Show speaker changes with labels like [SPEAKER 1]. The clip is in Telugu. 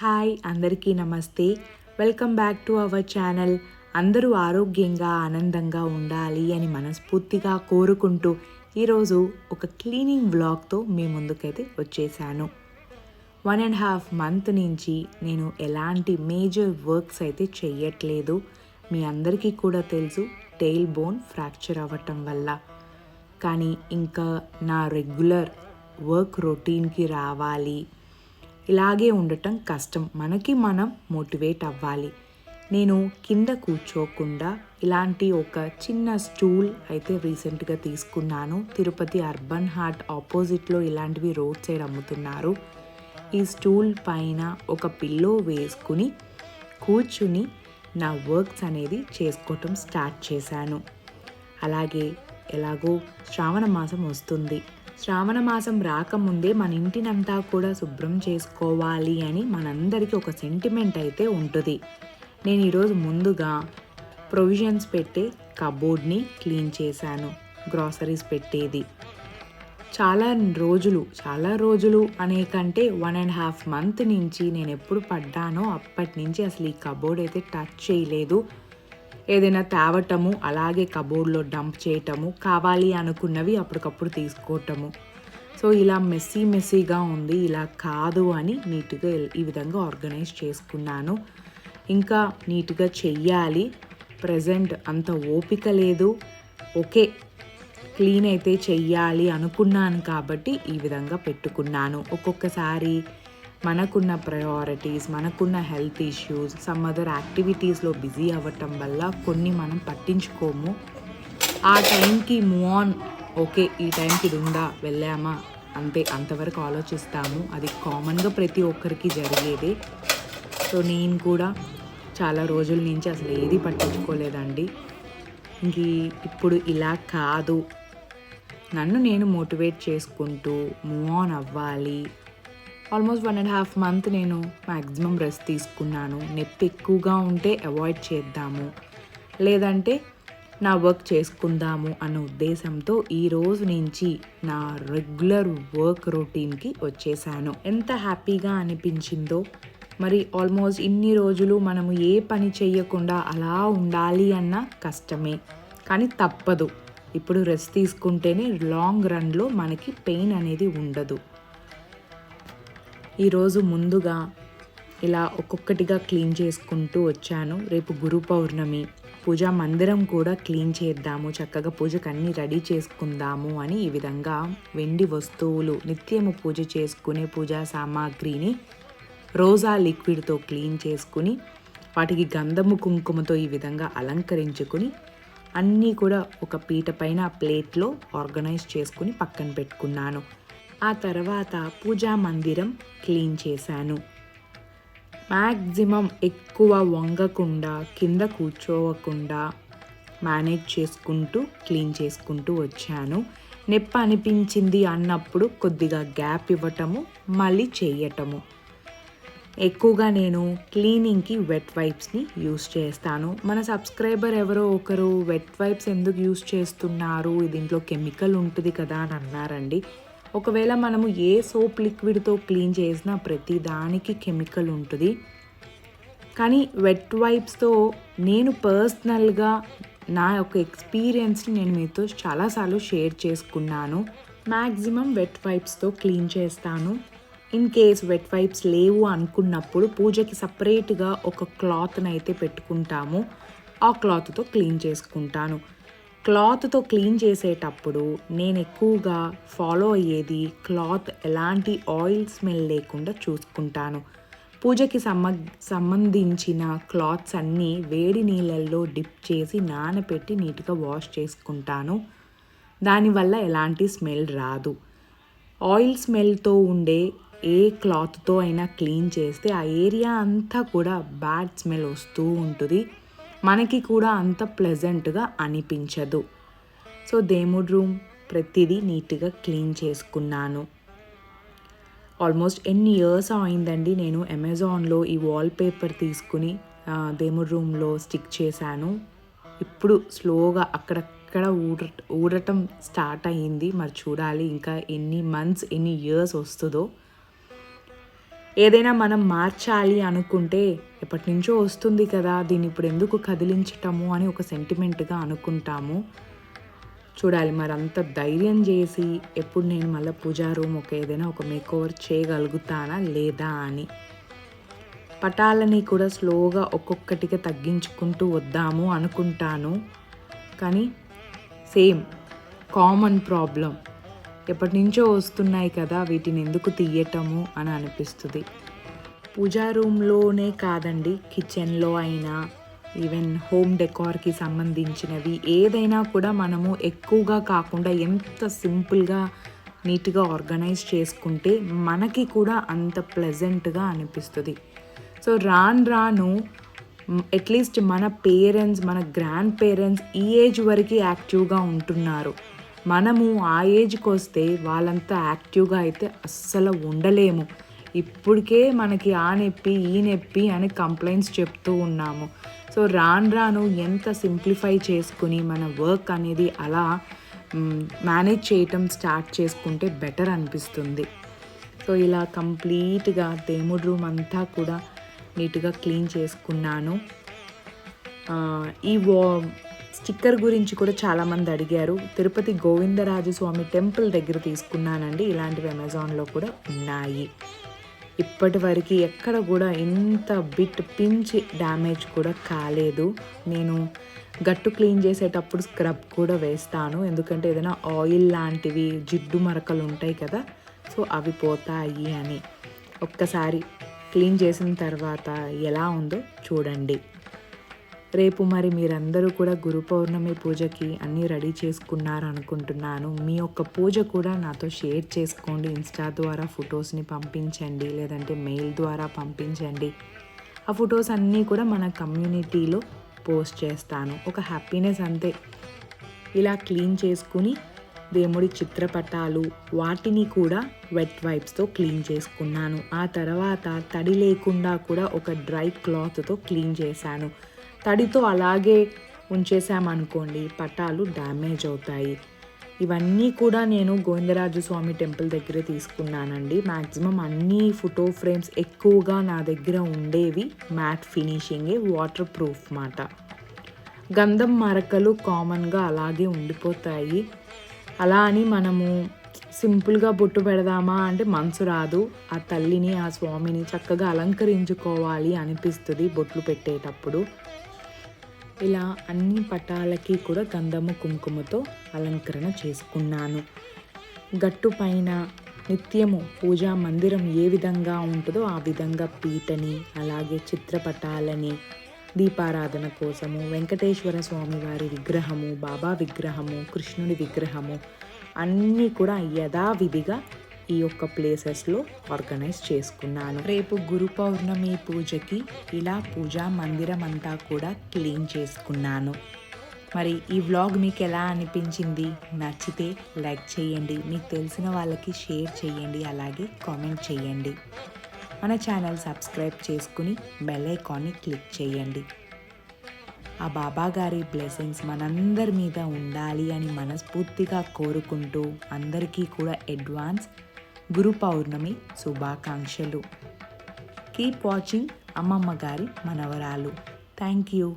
[SPEAKER 1] హాయ్ అందరికీ నమస్తే. Welcome back to our channel. అందరూ ఆరోగ్యంగా ఆనందంగా ఉండాలి అని మనస్ఫూర్తిగా కోరుకుంటూ ఈరోజు ఒక క్లీనింగ్ వ్లాగ్తో మీ ముందుకైతే వచ్చేసాను. వన్ అండ్ హాఫ్ మంత్ నుంచి నేను ఎలాంటి మేజర్ వర్క్స్ అయితే చెయ్యట్లేదు. మీ అందరికీ కూడా తెలుసు టెయిల్ బోన్ ఫ్రాక్చర్ అవ్వటం వల్ల. కానీ ఇంకా నా రెగ్యులర్ వర్క్ రొటీన్కి రావాలి. ఇలాగే ఉండటం కష్టం. మనకి మనం మోటివేట్ అవ్వాలి. నేను కింద కూర్చోకుండా ఇలాంటి ఒక చిన్న స్టూల్ అయితే రీసెంట్గా తీసుకున్నాను. తిరుపతి అర్బన్ హార్ట్ ఆపోజిట్లో ఇలాంటివి రోడ్ సైడ్ అమ్ముతున్నారు. ఈ స్టూల్ పైన ఒక పిల్లో వేసుకుని కూర్చుని నా వర్క్స్ అనేది చేసుకోవటం స్టార్ట్ చేశాను. అలాగే ఎలాగో శ్రావణ మాసం వస్తుంది. శ్రావణ మాసం రాకముందే మన ఇంటినంతా కూడా శుభ్రం చేసుకోవాలి అని మనందరికీ ఒక సెంటిమెంట్ అయితే ఉంటుంది. నేను ఈరోజు ముందుగా ప్రొవిజన్స్ పెట్టే కబోర్డ్ని క్లీన్ చేశాను గ్రాసరీస్ పెట్టేది. చాలా రోజులు చాలా రోజులు అనే కంటే వన్ అండ్ హాఫ్ మంత్ నుంచి నేను ఎప్పుడు పడ్డానో అప్పటి నుంచి అసలు ఈ కబోర్డ్ అయితే టచ్ చేయలేదు. ఏదైనా తేవటము అలాగే కబోర్డ్లో డంప్ చేయటము కావాలి అనుకున్నవి అప్పటికప్పుడు తీసుకోవటము. సో ఇలా మెస్సీ మెస్సీగా ఉంది ఇలా కాదు అని నీట్గా ఈ విధంగా ఆర్గనైజ్ చేసుకున్నాను. ఇంకా నీట్గా చెయ్యాలి. ప్రజెంట్ అంత ఓపిక లేదు. ఓకే క్లీన్ అయితే చెయ్యాలి అనుకున్నాను కాబట్టి ఈ విధంగా పెట్టుకున్నాను. ఒక్కొక్కసారి మనకున్న ప్రయారిటీస్ మనకున్న హెల్త్ ఇష్యూస్ సమ్ అదర్ యాక్టివిటీస్లో బిజీ అవ్వటం వల్ల కొన్ని మనం పట్టించుకోము. ఆ టైంకి మూవ్ ఆన్ ఓకే ఈ టైంకి ఇది ఉందా వెళ్ళామా? అంతే అంతవరకు ఆలోచిస్తాము. అది కామన్గా ప్రతి ఒక్కరికి జరిగేదే. సో నేను కూడా చాలా రోజుల నుంచి అసలు ఏది పట్టించుకోలేదండి. ఇంక ఇప్పుడు ఇలా కాదు. నన్ను నేను మోటివేట్ చేసుకుంటూ మూవ్ ఆన్ అవ్వాలి. Almost one and half month నేను మ్యాక్సిమం రెస్ట్ తీసుకున్నాను. నొప్పి ఎక్కువగా ఉంటే అవాయిడ్ చేద్దాము. లేదంటే నా వర్క్ చేసుకుందాము అనే ఉద్దేశంతో ఈ రోజు నుంచి నా రెగ్యులర్ వర్క్ రొటీన్కి వచ్చేసాను. ఎంత హ్యాపీగా అనిపించిందో. మరి ఆల్మోస్ట్ ఇన్ని రోజులు మనము ఏ పని చేయకుండా అలా ఉండాలి అన్న కష్టమే. కానీ తప్పదు. ఇప్పుడు రెస్ట్ తీసుకుంటేనే లాంగ్ రన్లో మనకి పెయిన్ అనేది ఉండదు. ఈరోజు ముందుగా ఇలా ఒక్కొక్కటిగా క్లీన్ చేసుకుంటూ వచ్చాను. రేపు గురు పౌర్ణమి. పూజా మందిరం కూడా క్లీన్ చేద్దాము. చక్కగా పూజకు అన్నీ రెడీ చేసుకుందాము అని ఈ విధంగా వెండి వస్తువులు నిత్యము పూజ చేసుకునే పూజా సామాగ్రిని రోజా లిక్విడ్తో క్లీన్ చేసుకుని వాటికి గంధము కుంకుమతో ఈ విధంగా అలంకరించుకుని అన్నీ కూడా ఒక పీట పైన ప్లేట్లో ఆర్గనైజ్ చేసుకుని పక్కన పెట్టుకున్నాను. ఆ తర్వాత పూజా మందిరం క్లీన్ చేశాను. మ్యాక్సిమం ఎక్కువ వంగకుండా కింద కూర్చోవకుండా మేనేజ్ చేసుకుంటూ క్లీన్ చేసుకుంటూ వచ్చాను. నొప్పి అనిపించింది అన్నప్పుడు కొద్దిగా గ్యాప్ ఇవ్వటము మళ్ళీ చేయటము. ఎక్కువగా నేను క్లీనింగ్కి వెట్ వైప్స్ని యూస్ చేస్తాను. మన సబ్స్క్రైబర్ ఎవరో ఒకరు వెట్ వైప్స్ ఎందుకు యూస్ చేస్తున్నారు? దీంట్లో కెమికల్ ఉంటుంది కదా అని అన్నారండి. ఒకవేళ మనము ఏ సోప్ లిక్విడ్తో క్లీన్ చేసినా ప్రతి దానికి కెమికల్ ఉంటుంది. కానీ వెట్ వైప్స్తో నేను పర్సనల్గా నా యొక్క ఎక్స్పీరియన్స్ని నేను మీతో చాలాసార్లు షేర్ చేసుకున్నాను. మ్యాక్సిమం వెట్ వైప్స్తో క్లీన్ చేస్తాను. ఇన్ కేస్ వెట్ వైప్స్ లేవు అనుకున్నప్పుడు పూజకి సపరేట్గా ఒక క్లాత్ని అయితే పెట్టుకుంటాము. ఆ క్లాత్తో క్లీన్ చేసుకుంటాను. క్లాత్తో క్లీన్ చేసేటప్పుడు నేను ఎక్కువగా ఫాలో అయ్యేది క్లాత్ ఎలాంటి ఆయిల్ స్మెల్ లేకుండా చూసుకుంటాను. పూజకి సంబ సంబంధించిన క్లాత్స్ అన్నీ వేడి నీళ్ళల్లో డిప్ చేసి నానబెట్టి నీట్గా వాష్ చేసుకుంటాను. దానివల్ల ఎలాంటి స్మెల్ రాదు. ఆయిల్ స్మెల్తో ఉండే ఏ క్లాత్తో అయినా క్లీన్ చేస్తే ఆ ఏరియా అంతా కూడా బ్యాడ్ స్మెల్ వస్తూ ఉంటుంది. మనకి కూడా అంత ప్లెజెంట్గా అనిపించదు. సో దేముడు రూమ్ ప్రతిదీ నీట్గా క్లీన్ చేసుకున్నాను. ఆల్మోస్ట్ ఎన్ని ఇయర్స్ అయిందండి నేను అమెజాన్లో ఈ వాల్ పేపర్ తీసుకుని దేముడు రూమ్లో స్టిక్ చేశాను. ఇప్పుడు స్లోగా అక్కడక్కడ ఊడ ఊడటం స్టార్ట్ అయ్యింది. మరి చూడాలి ఇంకా ఎన్ని మంత్స్ ఎన్ని ఇయర్స్ వస్తుందో. ఏదైనా మనం మార్చాలి అనుకుంటే ఎప్పటి నుంచో వస్తుంది కదా దీన్ని ఇప్పుడు ఎందుకు కదిలించటము అని ఒక సెంటిమెంట్గా అనుకుంటాము. చూడాలి మరి అంత ధైర్యం చేసి ఎప్పుడు నేను మళ్ళీ పూజా రూమ్ ఒక ఏదైనా ఒక మేక్ ఓవర్ చేయగలుగుతానా లేదా అని. పటాలని కూడా స్లోగా ఒక్కొక్కటిగా తగ్గించుకుంటూ వద్దాము అనుకుంటాను. కానీ సేమ్ కామన్ ప్రాబ్లం ఎప్పటి నుంచో వస్తున్నాయి కదా వీటిని ఎందుకు తీయటము అని అనిపిస్తుంది. పూజా రూమ్లోనే కాదండి కిచెన్లో అయినా ఈవెన్ హోమ్ డెకార్కి సంబంధించినవి ఏదైనా కూడా మనము ఎక్కువగా కాకుండా ఎంత సింపుల్గా నీట్గా ఆర్గనైజ్ చేసుకుంటే మనకి కూడా అంత ప్లెజెంట్గా అనిపిస్తుంది. సో రాను రాను అట్లీస్ట్ మన పేరెంట్స్ మన గ్రాండ్ పేరెంట్స్ ఈ ఏజ్ వరకు యాక్టివ్గా ఉంటున్నారు. మనము ఆ ఏజ్కి వస్తే వాళ్ళంతా యాక్టివ్గా అయితే అస్సలు ఉండలేము. ఇప్పటికే మనకి ఆ నొప్పి ఈ నొప్పి అని కంప్లైంట్స్ చెప్తూ ఉన్నాము. సో రాను రాను ఎంత సింప్లిఫై చేసుకుని మన వర్క్ అనేది అలా మేనేజ్ చేయటం స్టార్ట్ చేసుకుంటే బెటర్ అనిపిస్తుంది. సో ఇలా కంప్లీట్గా దేవుడి రూమ్ అంతా కూడా నీట్గా క్లీన్ చేసుకున్నాను. ఈ వా స్టిక్కర్ గురించి కూడా చాలామంది అడిగారు. తిరుపతి గోవిందరాజు స్వామి టెంపుల్ దగ్గర తీసుకున్నానండి. ఇలాంటివి అమెజాన్లో కూడా ఉన్నాయి. ఇప్పటి వరకు ఎక్కడ కూడా ఇంత బిట్ పించి డ్యామేజ్ కూడా కాలేదు. నేను గట్టు క్లీన్ చేసేటప్పుడు స్క్రబ్ కూడా వేస్తాను. ఎందుకంటే ఏదైనా ఆయిల్ లాంటివి జిడ్డు మరకలు ఉంటాయి కదా సో అవి పోతాయి అని. ఒక్కసారి క్లీన్ చేసిన తర్వాత ఎలా ఉందో చూడండి. రేపు మరి మీరందరూ కూడా గురు పౌర్ణమి పూజకి అన్నీ రెడీ చేసుకున్నారు అనుకుంటున్నాను మీ యొక్క పూజ కూడా నాతో షేర్ చేసుకోండి. ఇన్స్టా ద్వారా ఫొటోస్ని పంపించండి. లేదంటే మెయిల్ ద్వారా పంపించండి. ఆ ఫొటోస్ అన్నీ కూడా మన కమ్యూనిటీలో పోస్ట్ చేస్తాను. ఒక హ్యాపీనెస్ అంతే. ఇలా క్లీన్ చేసుకుని దేవుడి చిత్రపటాలు వాటిని కూడా వెట్ వైప్స్తో క్లీన్ చేసుకున్నాను. ఆ తర్వాత తడి లేకుండా కూడా ఒక డ్రై క్లాత్తో క్లీన్ చేశాను. తడితో అలాగే ఉంచేసామనుకోండి పటాలు డ్యామేజ్ అవుతాయి. ఇవన్నీ కూడా నేను గోవిందరాజు స్వామి టెంపుల్ దగ్గరే తీసుకున్నానండి. మ్యాక్సిమం అన్ని ఫోటో ఫ్రేమ్స్ ఎక్కువగా నా దగ్గర ఉండేవి మ్యాట్ ఫినిషింగే వాటర్ ప్రూఫ్ మాట. గంధం మరకలు కామన్గా అలాగే ఉండిపోతాయి. అలా అని మనము సింపుల్గా బొట్టు పెడదామా అంటే మనసు రాదు. ఆ తల్లిని ఆ స్వామిని చక్కగా అలంకరించుకోవాలి అనిపిస్తుంది బొట్లు పెట్టేటప్పుడు. ఇలా అన్ని పటాలకి కూడా గంధము కుంకుమతో అలంకరణ చేసుకున్నాను. గట్టు పైన నిత్యము పూజా మందిరం ఏ విధంగా ఉంటుందో ఆ విధంగా పీటని అలాగే చిత్రపటాలని దీపారాధన కోసము వెంకటేశ్వర స్వామి వారి విగ్రహము బాబా విగ్రహము కృష్ణుడి విగ్రహము అన్నీ కూడా యథావిధిగా ఈ యొక్క ప్లేసెస్లో ఆర్గనైజ్ చేసుకున్నాను. రేపు గురు పౌర్ణమి పూజకి ఇలా పూజా మందిరం అంతా కూడా క్లీన్ చేసుకున్నాను. మరి ఈ వ్లాగ్ మీకు ఎలా అనిపించింది? నచ్చితే లైక్ చేయండి. మీకు తెలిసిన వాళ్ళకి షేర్ చేయండి. అలాగే కామెంట్ చేయండి. మన ఛానల్ సబ్స్క్రైబ్ చేసుకుని బెల్ ఐకాన్ని క్లిక్ చేయండి. ఆ బాబా గారి బ్లెస్సింగ్స్ మనందరి మీద ఉండాలి అని మనస్ఫూర్తిగా కోరుకుంటూ అందరికీ కూడా అడ్వాన్స్ గురు పౌర్ణమి శుభాకాంక్షలు. కీప్ వాచింగ్ అమ్మమ్మ గారి మనవరాలు. Thank you